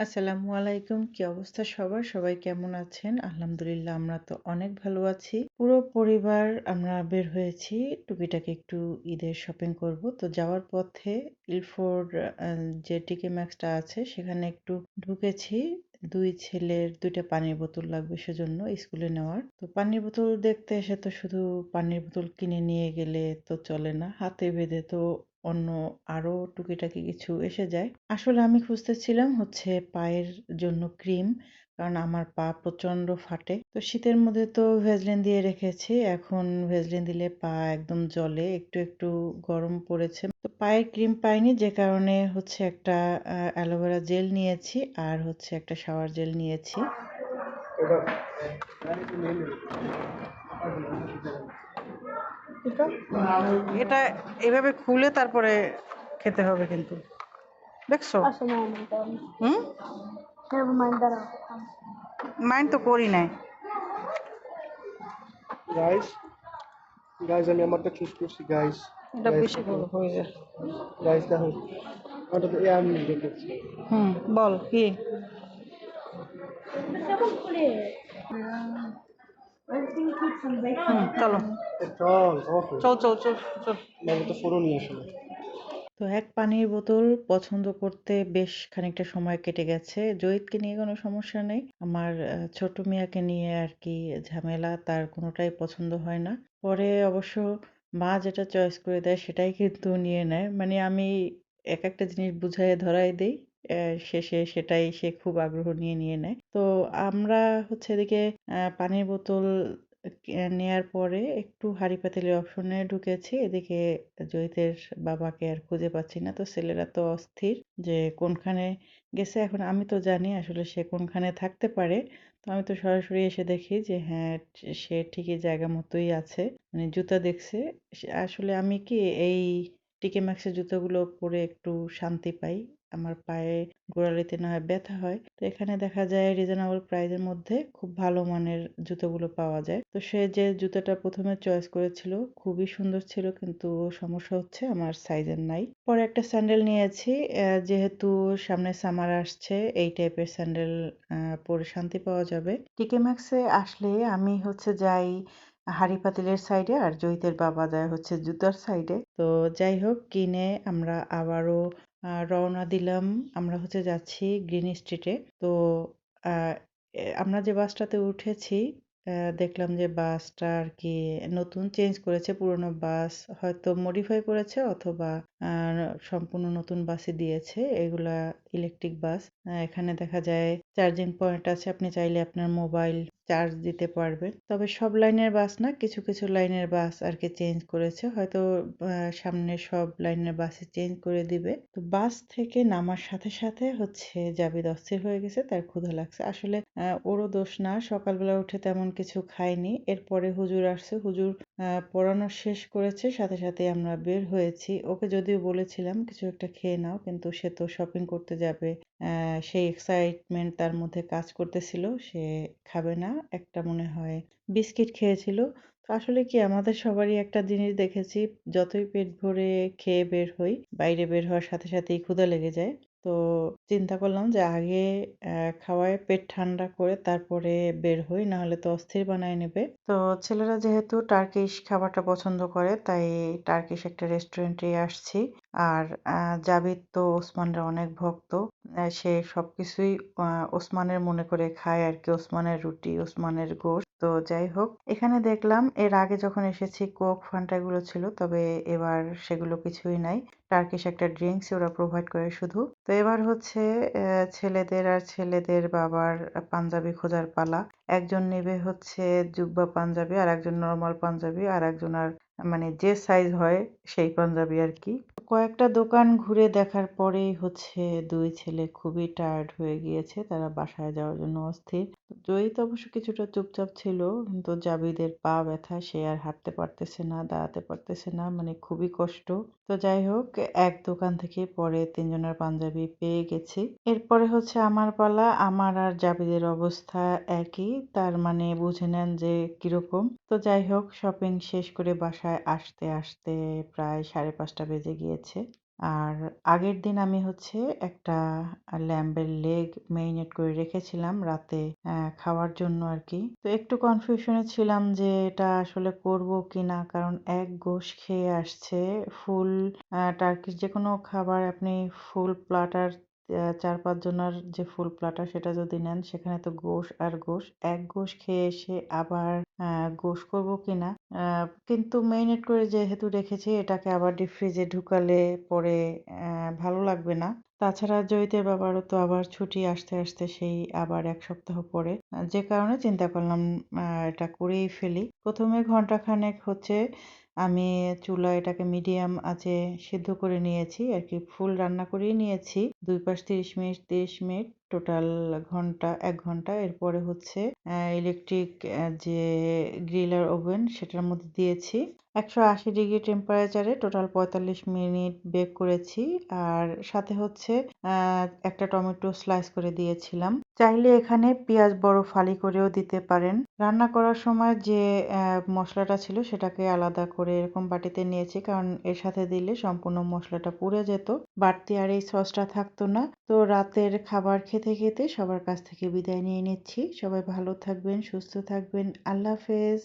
আসসালামু আলাইকুম। কি অবস্থা সবার? সবাই কেমন আছেন? আলহামদুলিল্লাহ আমরা তো অনেক ভালো আছি। পুরো পরিবার আমরা বের হয়েছি, টুকিটাকি একটু ঈদের শপিং করব। তো যাওয়ার পথে ইলফোর্ড আ যে টিকে ম্যাক্সটা আছে, সেখানে একটু ঢুকেছি। দুই ছেলের দুইটা পানির বোতল লাগবে সেজন্য স্কুলে নেওয়ার। তো পানির বোতল দেখতে এসে তো শুধু পানির বোতল কিনে নিয়ে গেলে তো চলে না। হাতে বেঁধে তো অন্য আরও টুকিটাকি কিছু এসে যায়। আসলে আমি খুঁজতেছিলাম হচ্ছে পায়ের জন্য ক্রিম। কারণ আমার পা প্রচণ্ড ফাটে। তো শীতের মধ্যে তো ভেজলিন দিয়ে রেখেছি। এখন ভেজলিন দিলে পা একদম জলে একটু, একটু গরম পড়েছে। তো পায়ের ক্রিম পাইনি যে কারণে হচ্ছে একটা অ্যালোভেরা জেল নিয়েছি আর হচ্ছে একটা শাওয়ার জেল নিয়েছি। এটা এটা এভাবে খুলে তারপরে খেতে হবে কিন্তু। দেখছ? হুম? মাইন্ড তো করি নাই। গাইস গাইস আমি আমারটা চুজ করছি গাইস এটা বেশি বড় হয়ে যায়। গাইস দেখো ওটা তো আমি দেখেছি হুম বল কি? চলো। চল চল চল চল চল। তো ফোনও নিয়ে আসলে তো এক পানির বোতল পছন্দ করতে বেশ খানিকটা সময় কেটে গেছে। জয়িতকে নিয়ে কোনো সমস্যা নেই। আমার ছোট মিয়াকে নিয়ে আর কি ঝামেলা তার কোনোটাই পছন্দ হয় না। পরে অবশ্য মা যেটা চয়েস করে দেয় সেটাই কিন্তু নিয়ে নেয়। মানে আমি এক একটা জিনিস বুঝাই ধরাই দিই শেষে সেটাই সে খুব আগ্রহ নিয়ে, নিয়ে নেয়। তো আমরা হচ্ছে এদিকে পানির বোতল নেয়ার পরে একটু হাঁড়ি পাতিলের অপশনে ঢুকেছি। এদিকে জয়িতের বাবাকে আর খুঁজে পাচ্ছি না। তো ছেলেরা তো অস্থির যে কোনখানে গেছে। এখন আমি তো জানি আসলে সে কোনখানে থাকতে পারে। তো আমি তো সরাসরি এসে দেখি যে হ্যাঁ, সে ঠিকই জায়গা মতোই আছে। মানে জুতা দেখছে। আসলে আমি কি এই টিকে ম্যাক্সের জুতোগুলো পরে একটু শান্তি পাই। আমার পায়ে গোড়ালিতে না হয় ব্যথা হয়। তো এখানে দেখা যায় রিজনেবল প্রাইজের মধ্যে খুব ভালো মানের জুতোগুলো পাওয়া যায়। তো সে যে জুতোটা প্রথমে চয়েস করেছিল খুবই সুন্দর ছিল কিন্তু সমস্যা হচ্ছে আমার সাইজের নাই। পরে একটা স্যান্ডেল নিয়েছি। যেহেতু সামনে সামার আসছে, এই টাইপের স্যান্ডেল পরে শান্তি পাওয়া যাবে। টিকে ম্যাক্সে আসলে আমি হচ্ছে যাই হাঁড়ি পাতিলের সাইডে আর জয়িতের বাবা যায় হচ্ছে জুতার সাইডে। তো যাই হোক কিনে আমরা আবারও রওনা দিলাম। আমরা হচ্ছে যাচ্ছি গ্রিন স্ট্রিটে। তো আমরা যে বাসটাতে উঠেছি দেখলাম যে বাসটা আর কি নতুন, চেঞ্জ করেছে। পুরনো বাস হয়তো মডিফাই করেছে অথবা সম্পূর্ণ নতুন বাসই দিয়েছে। এগুলা ইলেকট্রিক বাস। এখানে দেখা যায় চার্জিং পয়েন্ট আছে। আপনি চাইলে আপনার মোবাইল চার্জ দিতে পারবেন। তবে সব লাইনের বাস না, কিছু, কিছু লাইনের বাস আর কি চেঞ্জ করেছে। হয়তো সামনে সব লাইনের বাসই চেঞ্জ করে দিবে। তো বাস থেকে নামার সাথে, সাথে হচ্ছে জাবেদ অস্থির হয়ে গেছে, তার ক্ষুধা লাগছে। আসলে ওরও দোষ না। সকালবেলা উঠে তেমন কিছু খায়নি। এরপরে হুজুর আসছে। হুজুর পড়ানো শেষ করেছে। সাথে, সাথে আমরা বের হয়েছি। ওকে যদিও বলেছিলাম কিছু একটা খেয়ে নাও। কিন্তু সে তো শপিং করতে যাবে। সেই এক্সাইটমেন্ট তার মধ্যে কাজ করতেছিল। সে খাবে না। একটা মনে হয় বিস্কিট খেয়েছিল। তো আসলে কি আমাদের সবারই একটা জিনিস দেখেছি যতই পেট ভরে খেয়ে বের হই, বাইরে বের হওয়ার সাথে সাথেই ক্ষুধা লেগে যায়। তো চিন্তা করলাম যে আগে খাওয়ায় পেট ঠান্ডা করে তারপরে বের হই। নাহলে তো অস্থির বানায় নেবে। তো ছেলেরা যেহেতু টার্কিশ খাবারটা পছন্দ করে তাই টার্কিশ একটা রেস্টুরেন্টে আসছি। আর জাবেদ তো ওসমানের অনেক ভক্ত। সে সবকিছুই ওসমানের মনে করে খায় আর কি ওসমানের রুটি, ওসমানের গোশত। তো যাই হোক এখানে দেখলাম এর আগে যখন এসেছি কোক, ফান্টা এগুলো ছিল। তবে এবার সেগুলো কিছুই নাই। টার্কিশ একটা ড্রিঙ্কস ওরা প্রোভাইড করে শুধু। তো এবার হচ্ছে ছেলেদের আর ছেলেদের বাবার পাঞ্জাবি খোঁজার পালা। একজন নেবে হচ্ছে জুব্বা পাঞ্জাবি, আর একজন নর্মাল পাঞ্জাবি, আর একজন আর মানে যে সাইজ হয় সেই পাঞ্জাবি আর কি কয়েকটা দোকান ঘুরে দেখার পরেই হচ্ছে দুই ছেলে খুবই টায়ার্ড হয়ে গিয়েছে। তারা বাসায় যাওয়ার জন্য অস্থির। জয়িত অবশ্য কিছুটা চুপচাপ ছিল। কিন্তু জাবিদের পা ব্যথা। সে আর হাঁটতে পারতেছে না, দাঁড়াতে পারতেছে না। মানে খুবই কষ্ট। তো যাই হোক এক দোকান থেকে পরে তিনজনের পাঞ্জাবি পেয়ে গেছি। এরপরে হচ্ছে আমার পালা। আমার আর জাবিদের অবস্থা একই। তার মানে বুঝে নেন যে কীরকম। তো যাই হোক শপিং শেষ করে বাসায় আসতে, আসতে প্রায় ৫:৩০ বেজে গিয়েছে। আর আগের দিন আমি হচ্ছে একটা ল্যাম্বের লেগ মেরিনেট করে রেখেছিলাম রাতে খাওয়ার জন্য আর কি তো একটু কনফিউশনে ছিলাম যে এটা আসলে করব কিনা, কারণ এক গোশ খেয়ে আসছে ফুল টার্কির যে কোনো খাবার আপনি ফুল প্লাটার চার পাঁচ জনের যে ফুল প্লাটার সেটা যদি নেন সেখানে তো গোশ আর গোশ, এক গোশ খেয়ে এসে আবার গোশ করব কিনা? আহ, কিন্তু মেরিনেট করে যেহেতু রেখেছি এটাকে আবার ডিপ ফ্রিজে ঢুকালে পরে ভালো লাগবে না। তাছাড়া জয়িতের বাবারও তো আবার ছুটি আসতে আসতে সেই আবার এক সপ্তাহ পরে। যে কারণে চিন্তা করলাম এটা করেই ফেলি। প্রথমে ঘন্টাখানেক হচ্ছে আমি চুলা এটাকে মিডিয়াম আঁচে সিদ্ধ করে নিয়েছি। আর কি ফুল রান্না করেই নিয়েছি। দুই পাশ তিরিশ মিনিট তিরিশ মিনিট টোটাল ঘণ্টা এক ঘণ্টা। এরপরে হচ্ছে ইলেকট্রিক যে গ্রিলার ওভেন সেটার মধ্যে দিয়েছি। একশো আশি ডিগ্রি টেম্পারেচারে টোটাল পঁয়তাল্লিশ মিনিট বেক করেছি। আর সাথে হচ্ছে একটা টমেটো স্লাইস করে দিয়েছিলাম। চাইলে এখানে পেঁয়াজ বড় ফালি করেও দিতে পারেন। রান্না করার সময় যে মশলাটা ছিল সেটাকে আলাদা করে এরকম বাটিতে নিয়েছি। কারণ এর সাথে দিলে সম্পূর্ণ মশলাটা পুড়ে যেত। বাড়তি আর এই সসটা থাকতো না। তো রাতের খাবার খেতে খেতে সবার কাছ থেকে বিদায় নিয়ে নিচ্ছি। সবাই ভালো থাকবেন, সুস্থ থাকবেন। আল্লাহ হাফেজ।